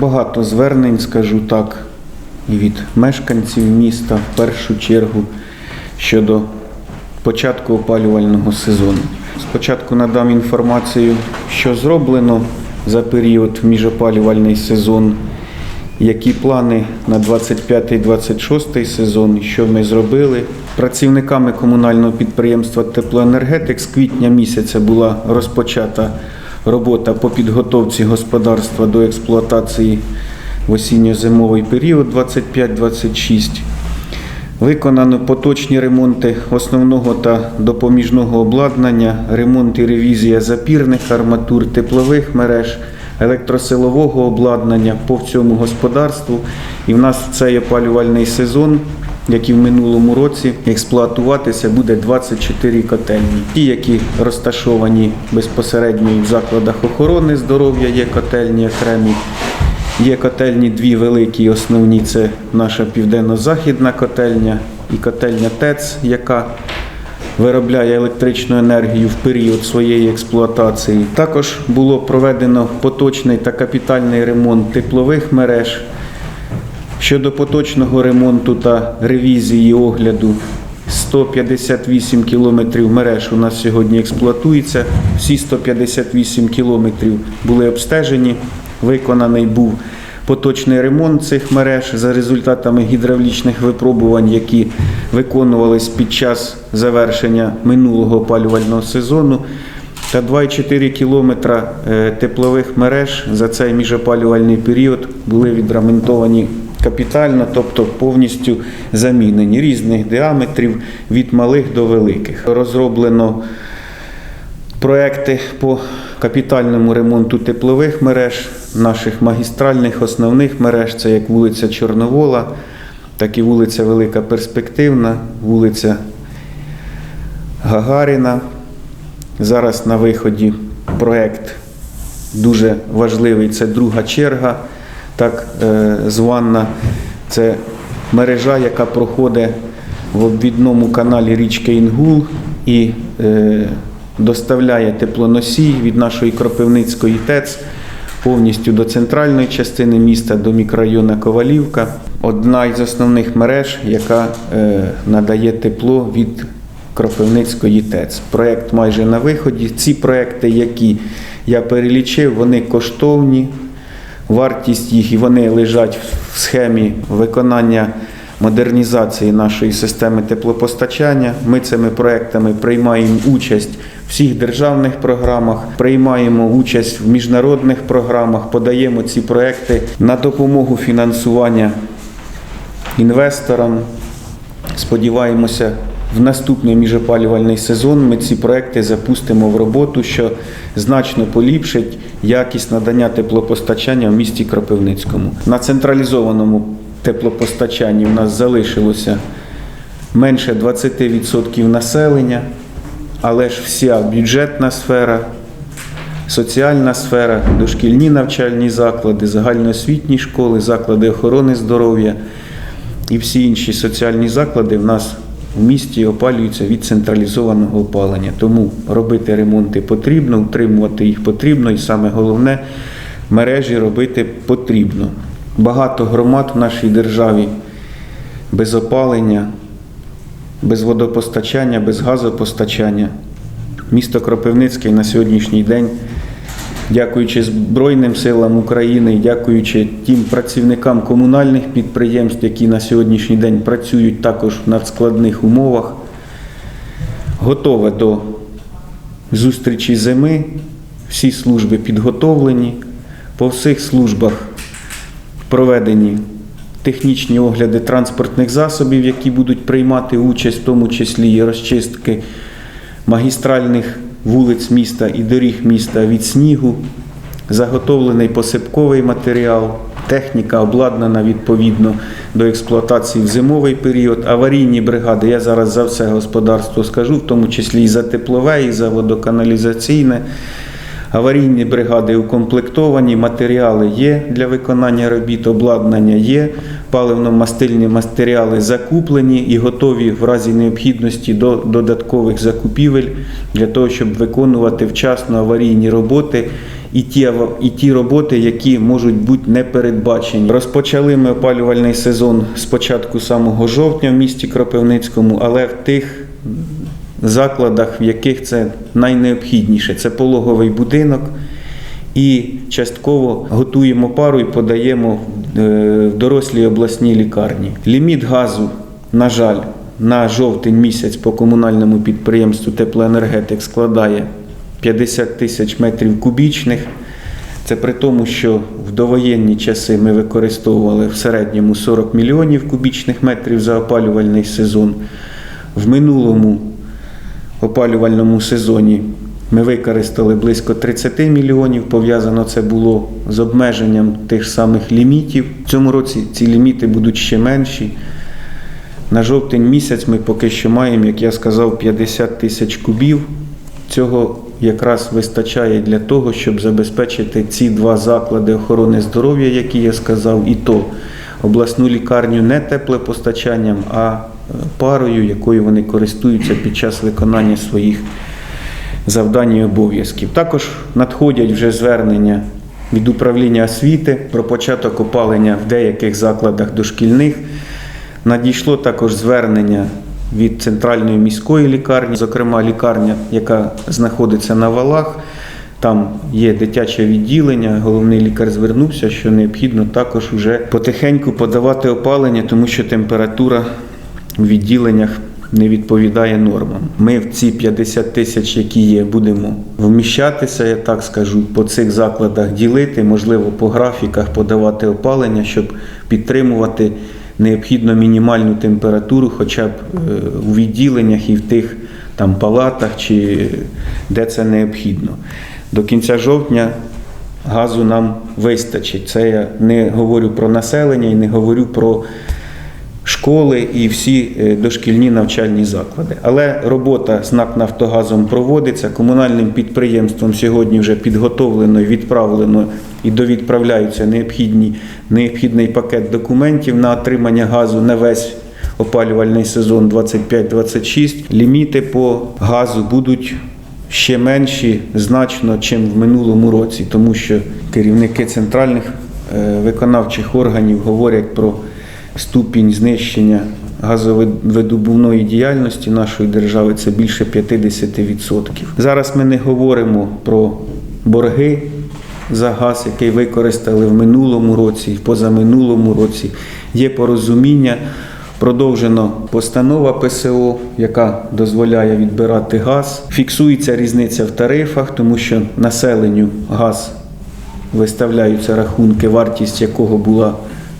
Багато звернень, скажу так, від мешканців міста в першу чергу щодо початку опалювального сезону. Спочатку надам інформацію, що зроблено за період міжопалювальний сезон, які плани на 25-26 сезон, що ми зробили. Працівниками комунального підприємства Теплоенергетик з квітня місяця була розпочата робота по підготовці господарства до експлуатації в осінньо-зимовий період 25-26. Виконано поточні ремонти основного та допоміжного обладнання, ремонт і ревізія запірних арматур, теплових мереж, електросилового обладнання по всьому господарству. І в нас цей опалювальний сезон, як і в минулому році, експлуатуватися буде 24 котельні. Ті, які розташовані безпосередньо в закладах охорони здоров'я, є котельні окремі. Є котельні дві великі, основні це наша південно-західна котельня і котельня ТЕЦ, яка виробляє електричну енергію в період своєї експлуатації. Також було проведено поточний та капітальний ремонт теплових мереж. Щодо поточного ремонту та ревізії огляду, 158 кілометрів мереж у нас сьогодні експлуатується. Всі 158 кілометрів були обстежені. Виконаний був поточний ремонт цих мереж за результатами гідравлічних випробувань, які виконувались під час завершення минулого опалювального сезону. Та 2,4 кілометра е, теплових мереж за цей міжопалювальний період були відремонтовані капітально, тобто повністю замінені різних діаметрів від малих до великих. Розроблено проекти по капітальному ремонту теплових мереж, наших магістральних основних мереж, це як вулиця Чорновола, так і вулиця Велика Перспективна, вулиця Гагаріна. Зараз на виході проект дуже важливий. Це друга черга, так е, звана. Це мережа, яка проходить в обвідному каналі річки Інгул і е, доставляє теплоносій від нашої Кропивницької ТЕЦ повністю до центральної частини міста, до мікрорайону Ковалівка. Одна із основних мереж, яка е, надає тепло від Кропивницької ТЕЦ. Проект майже на виході. Ці проекти, які я перелічив, вони коштовні. Вартість їх і вони лежать в схемі виконання модернізації нашої системи теплопостачання. Ми цими проектами приймаємо участь в всіх державних програмах, приймаємо участь в міжнародних програмах, подаємо ці проекти на допомогу фінансування інвесторам. Сподіваємося, в наступний міжопалювальний сезон ми ці проекти запустимо в роботу, що значно поліпшить якість надання теплопостачання в місті Кропивницькому. На централізованому теплопостачанні в нас залишилося менше 20% населення, але ж вся бюджетна сфера, соціальна сфера, дошкільні навчальні заклади, загальноосвітні школи, заклади охорони здоров'я і всі інші соціальні заклади в нас в місті опалюються від централізованого опалення. Тому робити ремонти потрібно, утримувати їх потрібно, і саме головне мережі робити потрібно. Багато громад в нашій державі без опалення, без водопостачання, без газопостачання. Місто Кропивницький на сьогоднішній день, дякуючи Збройним силам України, дякуючи тим працівникам комунальних підприємств, які на сьогоднішній день працюють також в надскладних умовах, готове до зустрічі зими. Всі служби підготовлені. По всіх службах проведені технічні огляди транспортних засобів, які будуть приймати участь, в тому числі і розчистки магістральних вулиць міста і доріг міста від снігу, заготовлений посипковий матеріал, техніка обладнана відповідно до експлуатації в зимовий період, аварійні бригади. Я зараз за все господарство скажу, в тому числі і за теплове, і за водоканалізаційне. Аварійні бригади укомплектовані, матеріали є для виконання робіт, обладнання є, паливно-мастильні матеріали закуплені і готові в разі необхідності до додаткових закупівель для того, щоб виконувати вчасно аварійні роботи і ті, і ті роботи, які можуть бути не передбачені. Розпочали ми опалювальний сезон з початку самого жовтня в місті Кропивницькому, але в тих закладах, в яких це найнеобхідніше. Це пологовий будинок. І частково готуємо пару і подаємо е, в дорослі обласній лікарні. Ліміт газу, на жаль, на жовтень місяць по комунальному підприємству теплоенергетик складає 50 тисяч метрів кубічних. Це при тому, що в довоєнні часи ми використовували в середньому 40 мільйонів кубічних метрів за опалювальний сезон. В минулому опалювальному сезоні ми використали близько 30 мільйонів. Пов'язано це було з обмеженням тих самих лімітів. В цьому році ці ліміти будуть ще менші. На жовтень місяць ми поки що маємо, як я сказав, 50 тисяч кубів. Цього якраз вистачає для того, щоб забезпечити ці два заклади охорони здоров'я, які я сказав, і то обласну лікарню не теплопостачанням, а парою, якою вони користуються під час виконання своїх завдань і обов'язків. Також надходять вже звернення від управління освіти про початок опалення в деяких закладах дошкільних. Надійшло також звернення від центральної міської лікарні, зокрема лікарня, яка знаходиться на валах. Там є дитяче відділення. Головний лікар звернувся, що необхідно також вже потихеньку подавати опалення, тому що температура відділеннях не відповідає нормам. Ми в ці 50 тисяч, які є, будемо вміщатися, я так скажу, по цих закладах ділити, можливо, по графіках подавати опалення, щоб підтримувати необхідно мінімальну температуру, хоча б е, у відділеннях і в тих там палатах, чи де це необхідно. До кінця жовтня газу нам вистачить. Це я не говорю про населення і не говорю про школи і всі е, дошкільні навчальні заклади. Але робота з НАК Нафтогазом проводиться. Комунальним підприємством сьогодні вже підготовлено, і відправлено і довідправляються необхідні, необхідний пакет документів на отримання газу на весь опалювальний сезон 25-26. Ліміти по газу будуть ще менші значно, чим в минулому році, тому що керівники центральних е, виконавчих органів говорять про ступінь знищення газовидобувної діяльності нашої держави це більше 50%. Зараз ми не говоримо про борги за газ, який використали в минулому році, в позаминулому році. Є порозуміння. Продовжено постанова ПСО, яка дозволяє відбирати газ. Фіксується різниця в тарифах, тому що населенню газ виставляються рахунки, вартість якого була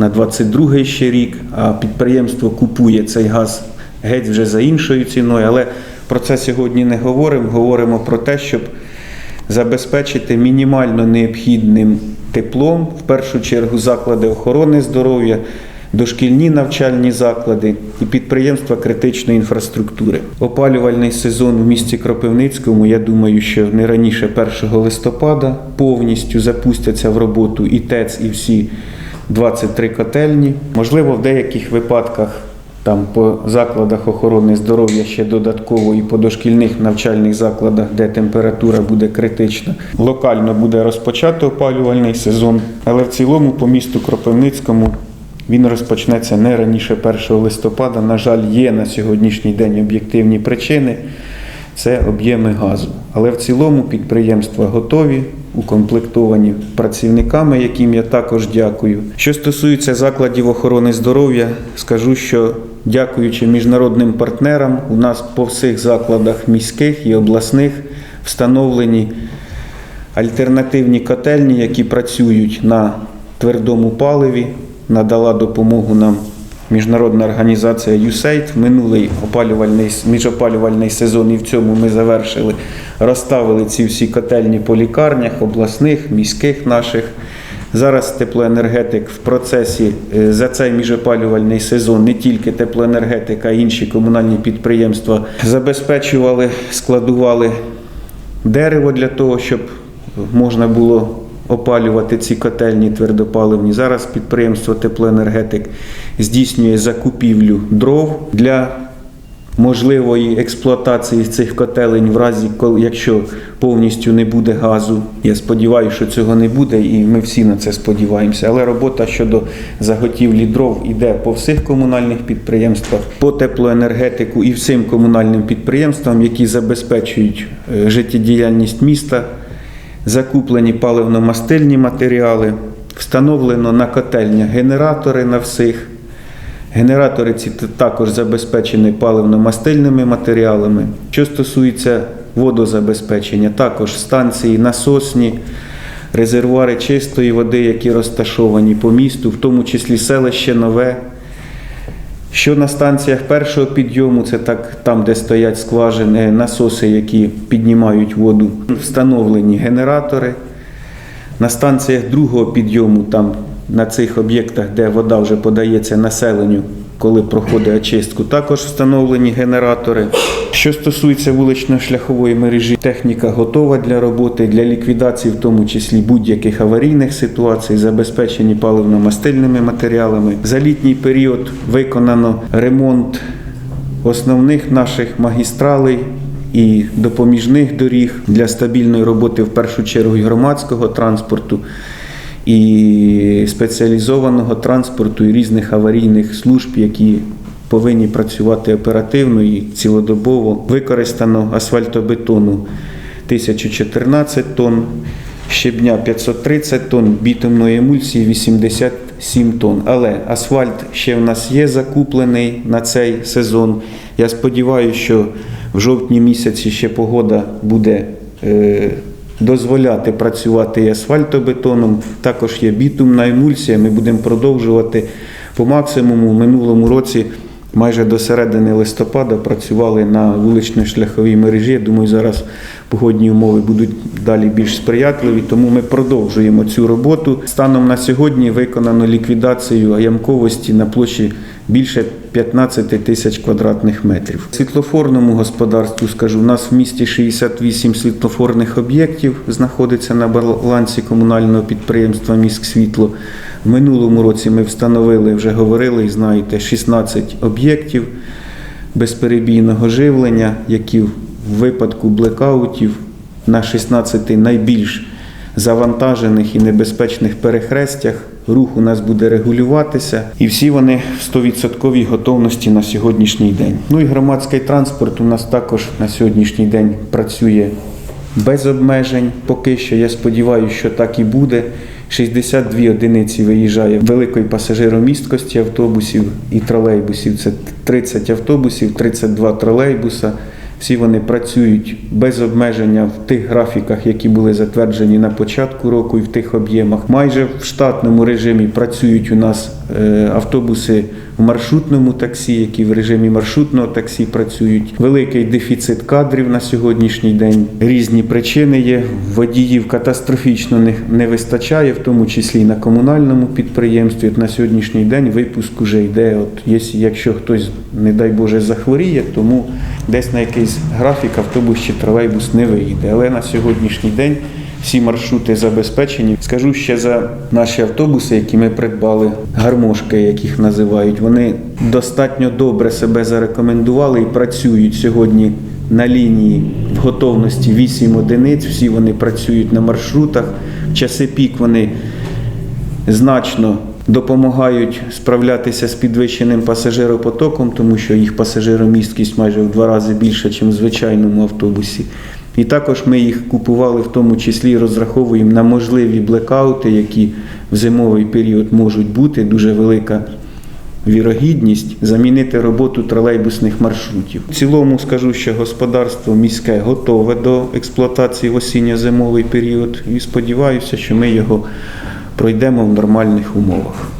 на 22 ще рік, а підприємство купує цей газ геть вже за іншою ціною. Але про це сьогодні не говоримо. Говоримо про те, щоб забезпечити мінімально необхідним теплом, в першу чергу заклади охорони здоров'я, дошкільні навчальні заклади і підприємства критичної інфраструктури. Опалювальний сезон в місті Кропивницькому, я думаю, що не раніше 1 листопада повністю запустяться в роботу і ТЕЦ, і всі 23 котельні. Можливо, в деяких випадках там по закладах охорони здоров'я ще додатково і по дошкільних навчальних закладах, де температура буде критична. Локально буде розпочато опалювальний сезон, але в цілому по місту Кропивницькому він розпочнеться не раніше 1 листопада. На жаль, є на сьогоднішній день об'єктивні причини. Це об'єми газу. Але в цілому підприємства готові, укомплектовані працівниками, яким я також дякую. Що стосується закладів охорони здоров'я, скажу, що дякуючи міжнародним партнерам, у нас по всіх закладах міських і обласних встановлені альтернативні котельні, які працюють на твердому паливі, надала допомогу нам міжнародна організація USAID. Минулий опалювальний міжопалювальний сезон і в цьому ми завершили, розставили ці всі котельні по лікарнях, обласних, міських наших. Зараз теплоенергетик в процесі е, за цей міжопалювальний сезон не тільки теплоенергетика, а й інші комунальні підприємства забезпечували, складували дерево для того, щоб можна було опалювати ці котельні твердопаливні. Зараз підприємство Теплоенергетик здійснює закупівлю дров для можливої експлуатації цих котелень в разі, якщо повністю не буде газу. Я сподіваюся, що цього не буде, і ми всі на це сподіваємося. Але робота щодо заготівлі дров іде по всіх комунальних підприємствах, по теплоенергетику і всім комунальним підприємствам, які забезпечують е, життєдіяльність міста, закуплені паливно-мастильні матеріали, встановлено на котельнях генератори на всіх. Генератори ці також забезпечені паливно-мастильними матеріалами. Що стосується водозабезпечення, також станції насосні, резервуари чистої води, які розташовані по місту, в тому числі селище Нове. Що на станціях першого підйому, це так там, де стоять скважини, насоси, які піднімають воду, встановлені генератори. На станціях другого підйому, там на цих об'єктах, де вода вже подається населенню, коли проходить очистку, також встановлені генератори. Що стосується вулично-шляхової мережі, техніка готова для роботи, для ліквідації, в тому числі будь-яких аварійних ситуацій, забезпечені паливно-мастильними матеріалами. За літній період виконано ремонт основних наших магістралей і допоміжних доріг для стабільної роботи в першу чергу і громадського транспорту, і спеціалізованого транспорту, і різних аварійних служб, які повинні працювати оперативно і цілодобово. Використано асфальтобетону 1014 тонн, щебня 530 тонн, бітумної емульсії 87 тонн. Але асфальт ще в нас є закуплений на цей сезон. Я сподіваюся, що в жовтні місяці ще погода буде. Дозволяти працювати і асфальтобетоном, також є бітумна емульсія. Ми будемо продовжувати по максимуму. В минулому році майже до середини листопада працювали на вулично-шляховій мережі. Я думаю, зараз погодні умови будуть далі більш сприятливі, тому ми продовжуємо цю роботу. Станом на сьогодні виконано ліквідацію ямковості на площі більше 15 тисяч квадратних метрів. Світлофорному господарству скажу, у нас в місті 68 світлофорних об'єктів знаходиться на балансі комунального підприємства Міськсвітло. В минулому році ми встановили, вже говорили і знаєте, 16 об'єктів безперебійного живлення, які в випадку блекаутів на 16 найбільш завантажених і небезпечних перехрестях рух у нас буде регулюватися, і всі вони в 100% готовності на сьогоднішній день. Ну і громадський транспорт у нас також на сьогоднішній день працює без обмежень. Поки що я сподіваюся, що так і буде. 62 одиниці виїжджає великої пасажиромісткості автобусів і тролейбусів. Це 30 автобусів, 32 тролейбуса. Всі вони працюють без обмеження в тих графіках, які були затверджені на початку року і в тих об'ємах. Майже в штатному режимі працюють у нас е, автобуси в маршрутному таксі, які в режимі маршрутного таксі працюють. Великий дефіцит кадрів на сьогоднішній день. Різні причини є. Водіїв катастрофічно не, вистачає, в тому числі і на комунальному підприємстві. От на сьогоднішній день випуск уже йде. От якщо хтось, не дай Боже, захворіє, тому десь на якийсь графік автобус чи тролейбус не виїде. Але на сьогоднішній день всі маршрути забезпечені. Скажу ще за наші автобуси, які ми придбали, гармошки, як їх називають. Вони достатньо добре себе зарекомендували і працюють сьогодні на лінії в готовності 8 одиниць. Всі вони працюють на маршрутах. В часи пік вони значно допомагають справлятися з підвищеним пасажиропотоком, тому що їх пасажиромісткість майже в два рази більша, ніж в звичайному автобусі. І також ми їх купували в тому числі розраховуємо на можливі блекаути, які в зимовий період можуть бути. Дуже велика вірогідність замінити роботу тролейбусних маршрутів. В цілому скажу, що господарство міське готове до експлуатації в осінньо-зимовий період і сподіваюся, що ми його пройдемо в нормальних умовах.